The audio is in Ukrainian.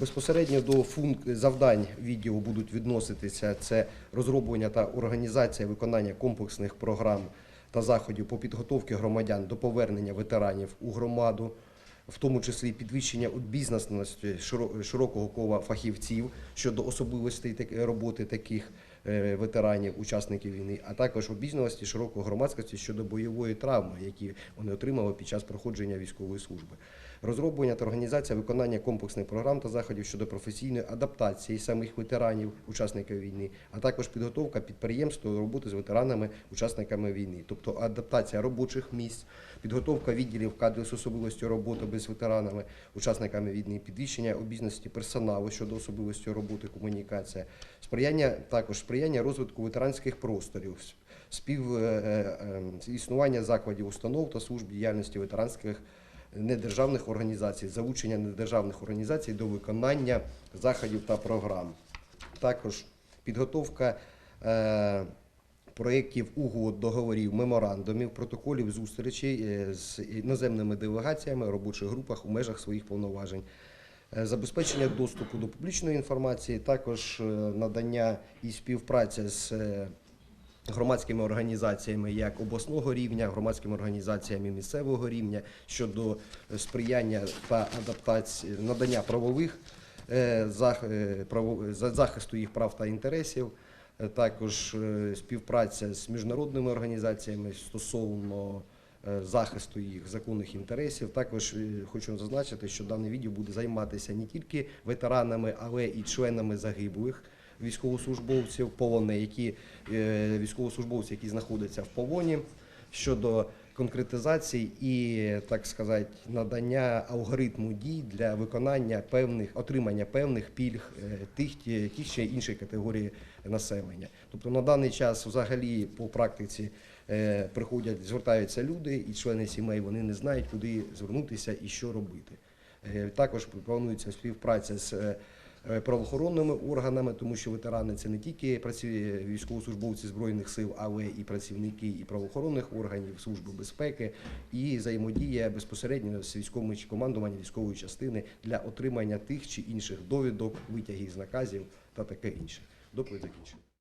Безпосередньо до функ... завдань відділу будуть відноситися це розроблення та організація виконання комплексних програм та заходів по підготовці громадян до повернення ветеранів у громаду, в тому числі підвищення обізнаності широ- широкого кола фахівців щодо особливостей роботи таких е, ветеранів, учасників війни, а також обізнаності широкої громадськості щодо бойової травми, які вони отримали під час проходження військової служби. Розроблення та організація виконання комплексних програм та заходів щодо професійної адаптації самих ветеранів, учасників війни, а також підготовка підприємств до роботи з ветеранами, учасниками війни, тобто адаптація робочих місць, підготовка відділів кадрів з особливістю роботи з ветеранами, учасниками війни, підвищення обізнаності персоналу щодо особливості роботи, комунікація, сприяння також сприяння розвитку ветеранських просторів, спів е, е, е, існування закладів установ та служб діяльності ветеранських недержавних організацій, залучення недержавних організацій до виконання заходів та програм. Також підготовка е, проєктів угод, договорів, меморандумів, протоколів зустрічей е, з іноземними делегаціями, робочих групах у межах своїх повноважень. Е, Забезпечення доступу до публічної інформації, також надання і співпраця з громадськими організаціями як обласного рівня, громадськими організаціями місцевого рівня щодо е, сприяння та адаптації надання правових е, е, захисту їх прав та інтересів. Також співпраця з міжнародними організаціями стосовно захисту їх законних інтересів. Також хочу зазначити, що даний відділ буде займатися не тільки ветеранами, але і членами загиблих військовослужбовців, полоне, які е, військовослужбовці, які знаходяться в полоні, щодо конкретизації і, так сказати, надання алгоритму дій для виконання певних отримання певних пільг е, тих, ті- тих чи інших категорій населення. Тобто на даний час, взагалі, по практиці е, приходять, звертаються люди і члени сімей, вони не знають, куди звернутися і що робити. Також планується співпраця з правоохоронними органами, тому що ветерани це не тільки праці- військовослужбовці збройних сил, але і працівники і правоохоронних органів, служби безпеки, і взаємодія безпосередньо з військовим чи командуванням військової частини для отримання тих чи інших довідок, витягів з наказів та таке інше. Доповідь закінчена.